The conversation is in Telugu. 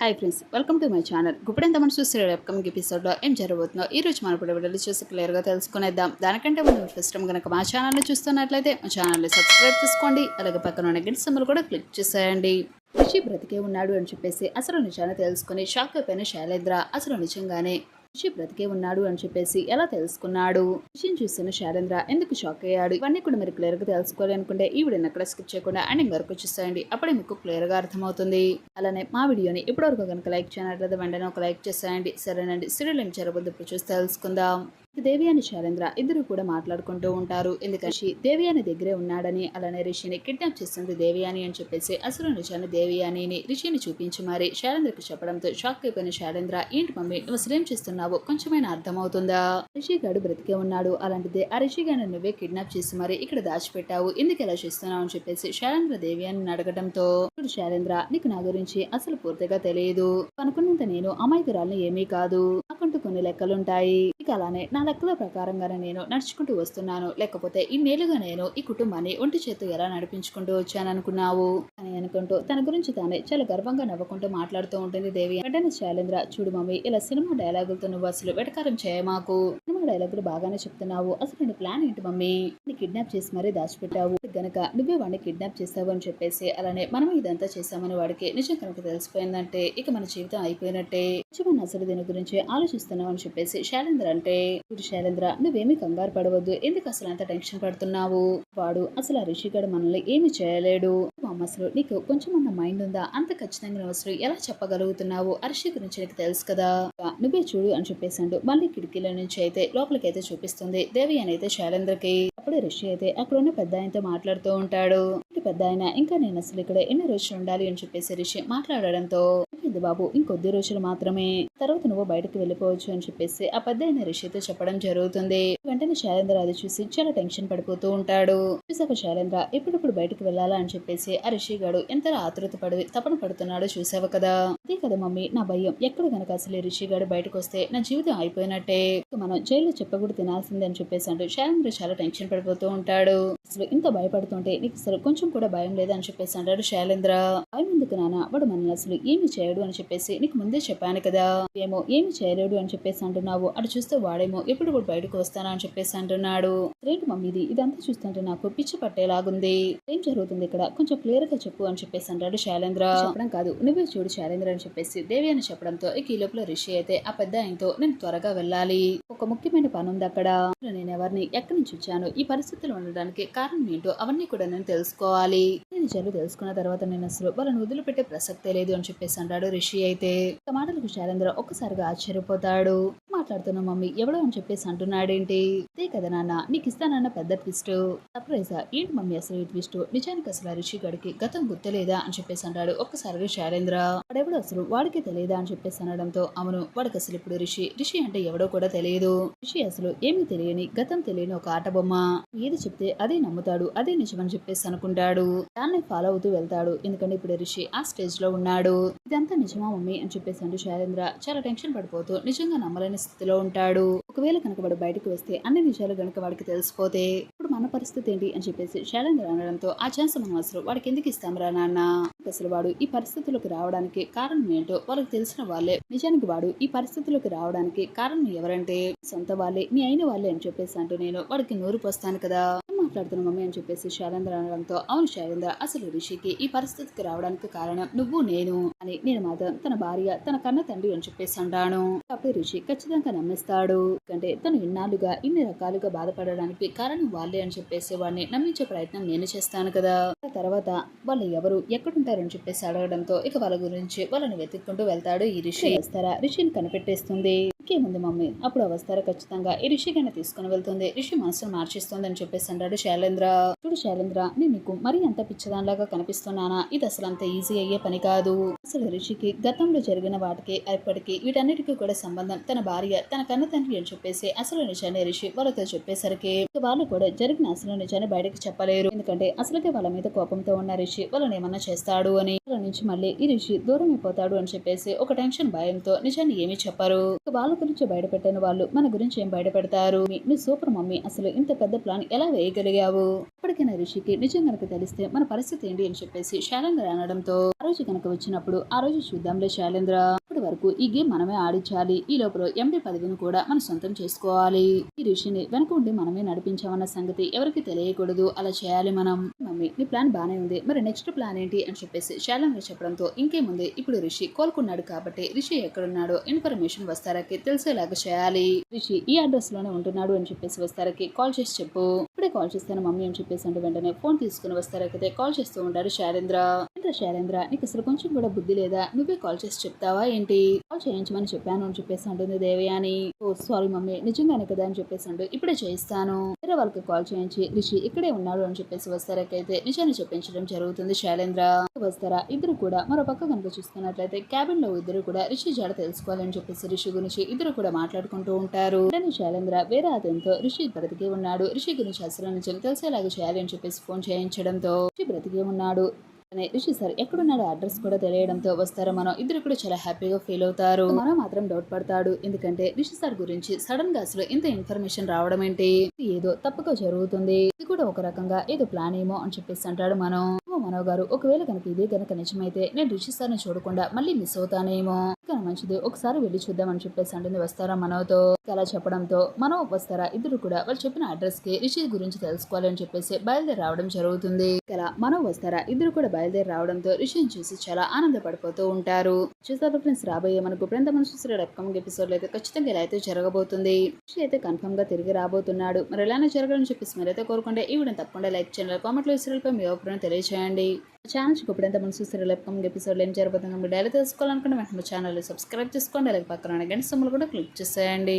Hi friends welcome to my channel ఎంత మనం చూస్తే అప్కమింగ్ ఎపిసోడ్లో ఏం జరగబోతుందో ఈ రోజు మన ఇప్పుడు వీడియోలు చూసి క్లియర్గా తెలుసుకునేద్దాం. దానికంటే మనం ఫస్ట్ టైం కనుక మా ఛానల్ని చూస్తున్నట్లయితే మా ఛానల్ని సబ్స్క్రైబ్ చేసుకోండి. అలాగే పక్కన ఉన్న గంట సింబల్ కూడా క్లిక్ చేసేయండి. రిషి బ్రతికే ఉన్నాడు అని చెప్పేసి అసలు నిజాన్ని తెలుసుకుని షాక్ అయిపోయిన శైలేంద్ర. అసలు నిజంగానే రిషి బ్రతికే ఉన్నాడు అని చెప్పేసి ఎలా తెలుసుకున్నాడు? విషయం చూసిన శారేంద్ర ఎందుకు షాక్ అయ్యాడు? ఇవన్నీ కూడా మీరు క్లియర్గా తెలుసుకోవాలి అనుకుంటే ఈ వీడియోని ఎక్కడ స్కిప్ చేయకుండా ఎండింగ్ వరకు చూసేయండి. అప్పుడే మీకు క్లియర్గా అర్థమవుతుంది. అలానే మా వీడియోని ఇప్పటివరకు కనుక లైక్ చేయనట్లయితే వెంటనే ఒక లైక్ చేసేయండి. సరేనండి. సీరియల్ ఏం జరగబోద్దు ఇప్పుడు చూసి తెలుసుకుందాం. దేవి అని శైలేంద్ర ఇద్దరు కూడా మాట్లాడుకుంటూ ఉంటారు. ఎందుకంటే దేవి అని దగ్గరే ఉన్నాడని అలానే రిషిని కిడ్నాప్ చేస్తుంది దేవి అని అని చెప్పేసి అసలు నిజాన్ని దేవి అని రిషిని చూపించి మరి శైలేంద్రకి చెప్పడంతో షాక్ అయిపోయిన శైలేంద్ర ఏంటి మమ్మీ నువ్వు అసలు చేస్తున్నావు? కొంచెమైనా అర్థమవుతుందా? రిషి గారు బ్రతికే ఉన్నాడు. అలాంటిదే ఆ రిషి గారిని నువ్వే కిడ్నాప్ చేసి మరి ఇక్కడ దాచిపెట్టావు. ఎందుకు ఎలా చేస్తున్నావు? అని చెప్పేసి శైలేంద్ర దేవి అని అడగడంతో ఇప్పుడు శైలేంద్ర నీకు నా గురించి అసలు పూర్తిగా తెలియదు. అనుకున్నంత నేను అమాయకురాలు ఏమీ కాదు. నాకంటూ కొన్ని లెక్కలుంటాయి. ఇక అలానే నా లెక్కల ప్రకారంగానే నేను నడుచుకుంటూ వస్తున్నాను. లేకపోతే ఇన్నేళ్ళుగా నేను ఈ కుటుంబాన్ని ఒంటి చేతు ఎలా నడిపించుకుంటూ వచ్చాననుకున్నావు? అని అనుకుంటూ తన గురించి తానే చాలా గర్వంగా నవ్వుకుంటూ మాట్లాడుతూ ఉంటుంది దేవి. వెంటనే శైలేంద్ర చూడు మమ్మీ ఇలా సినిమా డైలాగులతో నువ్వు అసలు వెటకారం చేయమాకు. సినిమా డైలాగులు బాగానే చెప్తున్నావు. అసలు నీ ప్లాన్ ఏంటి మమ్మీ? నీ కిడ్నాప్ చేసి మరీ దాచిపెట్టావు. గనక నువ్వే వాడిని కిడ్నాప్ చేస్తావు అని చెప్పేసి అలానే మనం ఇదంతా చేశామని వాడికి నిజం కనుక తెలిసిపోయిందంటే ఇక మన జీవితం అయిపోయినట్టే. నిజమైన అసలు దీని గురించి ఆలోచిస్తున్నావు అని చెప్పేసి శైలేంద్ర అంటే ఇప్పుడు శైలేంద్ర నువ్వేమి కంగారు పడవద్దు. ఎందుకు అసలు అంత టెన్షన్ పడుతున్నావు? వాడు అసలు ఆ రిషిగాడు మనల్ని ఏమి చేయలేడు. అమ్మ అసలు నీకు కొంచెం అన్న మైండ్ ఉందా? అంత ఖచ్చితంగా అవసరం అసలు ఎలా చెప్పగలుగుతున్నావు? అరిషి గురించి నీకు తెలుసు కదా? నువ్వే చూడు అని చెప్పేశాడు. మళ్ళీ కిటికీల నుంచి అయితే లోపలికి అయితే చూపిస్తుంది దేవి అని అయితే శైలేంద్రకి. అప్పుడే రిషి అయితే అక్కడ ఉన్న పెద్ద ఆయనతో మాట్లాడుతూ ఉంటాడు. పెద్ద ఆయన? ఇంకా నేను అసలు ఇక్కడ ఎన్ని రోజులు ఉండాలి? అని చెప్పేసి రిషి మాట్లాడడంతో బాబు ఇంకొద్ది రోజులు మాత్రమే. తర్వాత నువ్వు బయటకు వెళ్ళిపోవచ్చు అని చెప్పేసి ఆ పెద్ద ఆయన రిషితో చెప్పడం జరుగుతుంది. వెంటనే శైలేంద్ర అది చూసి చాలా టెన్షన్ పడిపోతూ ఉంటాడు. చూసాక శైలేంద్ర ఇప్పుడిప్పుడు బయటకు వెళ్ళాలా? అని చెప్పేసి ఆ రిషి గాడు ఎంత ఆతృత పడి తపన పడుతున్నాడో చూసావు కదా. అదే కదా మమ్మీ నా భయం. ఎక్కడ గనక అసలు రిషి గాడు బయటకు వస్తే నా జీవితం అయిపోయినట్టే మనం జైల్లో చెప్పకూడదు తినాల్సిందే అని చెప్పేసి అంటూ శైలేంద్ర చాలా టెన్షన్ పడిపోతూ ఉంటాడు. అసలు ఇంత భయపడుతుంటే నీకు అసలు కొంచెం కూడా భయం లేదని చెప్పేసి అంటాడు శైలేంద్ర. భయం ఎందుకు నాన్న? వాడు మనల్ని అసలు ఏమి చేయడు అని చెప్పేసి నీకు ముందే చెప్పాను కదా. ఏమో ఏమి చేయలేడు అని చెప్పేసి అంటున్నావు. అటు చూస్తే వాడేమో ఎప్పుడు కూడా బయటకు వస్తానా అని చెప్పేసి అంటున్నాడు. రేటు మమ్మీది ఇదంతా చూస్తుంటే నాకు పిచ్చి పట్టేలాగుంది. ఏం జరుగుతుంది ఇక్కడ? కొంచెం క్లియర్గా చెప్పు అని చెప్పేసి అంటాడు శైలేంద్ర. చెప్పడం కాదు నువ్వే చూడు శైలేంద్ర అని చెప్పేసి దేవి అని చెప్పడంతో ఈ లోపల రిషి అయితే ఆ పెద్ద ఆయనతో నేను త్వరగా వెళ్ళాలి. ఒక ముఖ్యమైన పని ఉంది అక్కడ. నేను ఎవరిని ఎక్కడి నుంచి వచ్చాను ఈ పరిస్థితులు ఉండడానికి కారణం ఏంటో అవన్నీ కూడా నేను తెలుసుకోవాలి. నేను నిజాలు తెలుసుకున్న తర్వాత నేను అసలు వాళ్ళని వదిలిపెట్టే ప్రసక్తే లేదు అని చెప్పేసి అంటాడు రిషి అయితే. మాటలకు శైలేంద్ర ఒక్కసారిగా ఆశ్చర్యపోతాడు. మాట్లాడుతున్నావు మమ్మీ? ఎవడో అని చెప్పేసి అంటున్నాడేంటి? అదే కదా నాన్న నీకు ఇస్తానన్న పెద్ద ట్విస్ట్ సర్ప్రైజా ఏంటి మమ్మీ అసలు ఈ ట్విస్ట్ నిజానికి అసలు రిషి గడికి గతం గుర్తలేదా అని చెప్పేసి అంటాడు. ఒక్కసారిగా శైలేంద్ర వాడెవడో అసలు వాడికి తెలియదా అని చెప్పేసి అనడంతో అవును వాడికి అసలు ఇప్పుడు రిషి రిషి అంటే ఎవడో కూడా తెలియదు. రిషి అసలు ఏమీ తెలియని గతం తెలియని ఒక ఆట బొమ్మ. ఏది చెప్తే అదే నమ్ముతాడు అదే నిజమని చెప్పేసి అనుకుంటాడు. దాన్ని ఫాలో అవుతూ వెళ్తాడు. ఎందుకంటే ఇప్పుడు రిషి ఆ స్టేజ్లో ఉన్నాడు. ఇదంతా నిజమా మమ్మీ? అని చెప్పేసి అంటూ శైలేంద్ర చాలా టెన్షన్ పడిపోతూ నిజంగా నమ్మలేని పరిస్థితిలో ఉంటాడు. ఒకవేళ కనుక వాడు బయటకు వస్తే అన్ని విషయాలు కనుక వాడికి తెలిసిపోతే ఇప్పుడు మన పరిస్థితి ఏంటి అని చెప్పేసి శైలేంద్ర అనడంతో ఆ ఛాన్స్ మనం అసలు వాడికి ఎందుకు ఇస్తాం రా నాన్న? అసలు వాడు ఈ పరిస్థితులకు రావడానికి కారణం ఏంటో వాళ్ళకి తెలిసిన వాళ్ళే. నిజానికి వాడు ఈ పరిస్థితులకు రావడానికి కారణం ఎవరంటే సొంత వాళ్ళే. మీ అయిన వాళ్ళే అని చెప్పేసి అంటూ నేను వాడికి నూరు పోస్తాను కదా. మాట్లాడుతున్న మమ్మీ అని చెప్పేసి శైలేంద్ర అనడంతో అవును శైలేంద్ర అసలు రిషికి ఈ పరిస్థితికి రావడానికి కారణం నువ్వు నేను అని నేను మాత్రం తన భార్య తన కన్న తండ్రి అని చెప్పేసి అంటాను అప్పుడు రిషి ఖచ్చితంగా నమ్మిస్తాడు. ఎందుకంటే తను ఇన్నాళ్ళుగా ఇన్ని రకాలుగా బాధపడడానికి కారణం వాళ్ళే అని చెప్పేసి వాడిని నమ్మించే ప్రయత్నం నేను చేస్తాను కదా. తర్వాత వాళ్ళు ఎవరు ఎక్కడుంటారని చెప్పేసి అడగడంతో ఇక వాళ్ళ గురించి వాళ్ళని వెతుక్కుంటూ వెళ్తాడు ఈ రిషి వస్తారా? రిషిని కనిపెట్టేస్తుంది. ఇంకేముంది మమ్మీ? అప్పుడు అవస్తారా ఖచ్చితంగా. ఈ రిషి తీసుకుని వెళ్తుంది. రిషి మనసును మార్చిస్తుంది అని చెప్పేసి అంటాడు శైలేంద్ర. చూడు శైలేంద్ర నేను నీకు మరీ అంత పిచ్చదానిలాగా కనిపిస్తున్నానా? ఇది అసలు అంత ఈజీ అయ్యే పని కాదు. అసలు రిషికి గతంలో జరిగిన వాటికి ఎప్పటికీ వీటన్నిటికీ కూడా సంబంధం తన భార్య తన కన్న తండ్రి అని చెప్పేసి అసలు నిజాన్ని రిషి వాళ్ళతో చెప్పేసరికి వాళ్ళు కూడా జరిగిన అసలు నిజాన్ని బయటకు చెప్పలేరు. ఎందుకంటే అసలుకే వాళ్ళ మీద కోపంతో ఉన్న రిషి వాళ్ళని ఏమన్నా చేస్తాడు అని నుంచి మళ్ళీ ఈ రిషి దూరం అయిపోతాడు అని చెప్పేసి ఒక టెన్షన్ భయంతో నిజాన్ని ఏమీ చెప్పరు. వాళ్ళ గురించి బయటపెట్టని వాళ్ళు మన గురించి ఏం బయటపెడతారు? మీ- సూపర్ మమ్మీ అసలు ఇంత పెద్ద ప్లాన్ ఎలా వేయగలిగావు? అప్పటికి ఇప్పటికైనా రిషికి నిజం కనుక తెలిస్తే మన పరిస్థితి ఏంటి అని చెప్పేసి శైలేంద్ర అనడంతో ఆ రోజు కనుక వచ్చినప్పుడు ఆ రోజు చూద్దాంలే శైలేంద్ర ఇప్పటి వరకు ఈ గేమ్ మనమే ఆడించాలి. ఈ లోపల ఎండి పదవిని కూడా మనం సొంతం చేసుకోవాలి. ఈ ఋషిని వెనక ఉండి మనమే నడిపించామన్న సంగతి ఎవరికి తెలియకూడదు. అలా చేయాలి మనం. మమ్మీ నీ ప్లాన్ బానే ఉంది. మరి నెక్స్ట్ ప్లాన్ ఏంటి అని చెప్పేసి శాలం చెప్పడంతో ఇంకేముంది ఇప్పుడు రిషి కోలుకున్నాడు కాబట్టి రిషి ఎక్కడున్నాడో ఇన్ఫర్మేషన్ వస్తారకి తెలిసేలాగా చేయాలి. రిషి ఈ అడ్రస్లోనే ఉంటున్నాడు అని చెప్పేసి వస్తారకి కాల్ చేసి చెప్పు. ఇప్పుడే కాల్ చేస్తాను మమ్మీ అని చెప్పేసి అంటే వెంటనే ఫోన్ తీసుకుని వస్తారకైతే కాల్ చేస్తూ ఉంటాడు శైలేంద్ర. ఏంట్రా శైలేంద్ర? నీకు అసలు కొంచెం కూడా బుద్ధి లేదా? నువ్వే కాల్ చేసి చెప్తావా ఏంటి? కాల్ చేయించమని చెప్పాను అని చెప్పేసి అంటుంది దేవయాని. ఓ సారీ మమ్మీ నిజంగానే కదా అని చెప్పేసి అండు ఇప్పుడే చేయిస్తాను. వేరే వాళ్ళకి కాల్ చేయించి రిషి ఇక్కడే ఉన్నాడు అని చెప్పేసి వస్తారకైతే నిజాన్ని చెప్పించడం జరుగుతుంది శైలేంద్ర. వస్తారా? ఇద్దరు కూడా మరో పక్క కనుక చూసుకున్నట్లయితే క్యాబిన్లో ఇద్దరు కూడా రిషి జాడ తెలుసుకోవాలని చెప్పేసి రిషి గురించి ఇద్దరు కూడా మాట్లాడుకుంటూ ఉంటారు. శైలేంద్ర వేరే అతనితో రిషి బ్రతికే ఉన్నాడు. రిషి గురించి అసలు నిజం తెలిసేలాగా చేయాలి అని చెప్పేసి ఫోన్ చేయించడంతో రిషి బ్రతికే ఉన్నాడు. అనే రిషి సార్. ఎక్కడున్నాడో అడ్రస్ కూడా తెలియడంతో వస్తారు మనం ఇద్దరు కూడా చాలా హ్యాపీగా ఫీల్ అవుతారు. మనం మాత్రం డౌట్ పడతాడు. ఎందుకంటే రిషి సార్ గురించి సడన్గా అసలు ఇంత ఇన్ఫర్మేషన్ రావడం ఏంటి? ఇది ఏదో తప్పక జరుగుతుంది. ఇది కూడా ఒక రకంగా ఏదో ప్లాన్ ఏమో అని చెప్పేసి అంటాడు మనం. ఏమో మనో గారు ఒకవేళ కనుక ఇదే కనుక నిజమైతే నేను రిషి సార్ని చూడకుండా మళ్ళీ మిస్ అవుతానేమో. కానీ మంచిది. ఒకసారి వెళ్ళి చూద్దామని చెప్పేసి అంటుంది వస్తారా మనోతో అలా చెప్పడంతో. మనం వస్తారా? ఇద్దరు కూడా వాళ్ళు చెప్పిన అడ్రస్కి రిషి గురించి తెలుసుకోవాలని చెప్పేసి బయలుదేరి రావడం జరుగుతుంది. ఇలా మనం వస్తారా? ఇద్దరు కూడా బయలుదేరి రావడంతో రిషిని చూసి చాలా ఆనందపడిపోతూ ఉంటారు. చూస్తారు ఫ్రెండ్స్ రాబోయే మనకు ఇప్పుడు మన చూసిన అప్కమింగ్ ఎపిసోడ్ అయితే ఖచ్చితంగా ఇలా అయితే జరగబోతుంది. రిషి అయితే కన్ఫర్మ్గా తిరిగి రాబోతున్నాడు. మరి ఎలానే జరగాలని చెప్పేసి మీరైతే కోరుకుంటే ఈ వీడియో తప్పకుండా లైక్ చేయండి. కామెంట్లో ఇసులపై మీ అభిప్రాయం తెలియజేయండి ఛానల్కి ఇప్పుడైతే మనం చూస్తారు లేకపోతే ఎపిసోడ్లో ఏం జరగబోతుందో మీరు డైలీ తెలుసుకోవాలనుకుంటే వెంటనే ఛానల్ సబ్స్క్రైబ్ చేసుకోండి. అలాగే పక్కన గంట సొమ్ములు కూడా క్లిక్ చేసేయండి.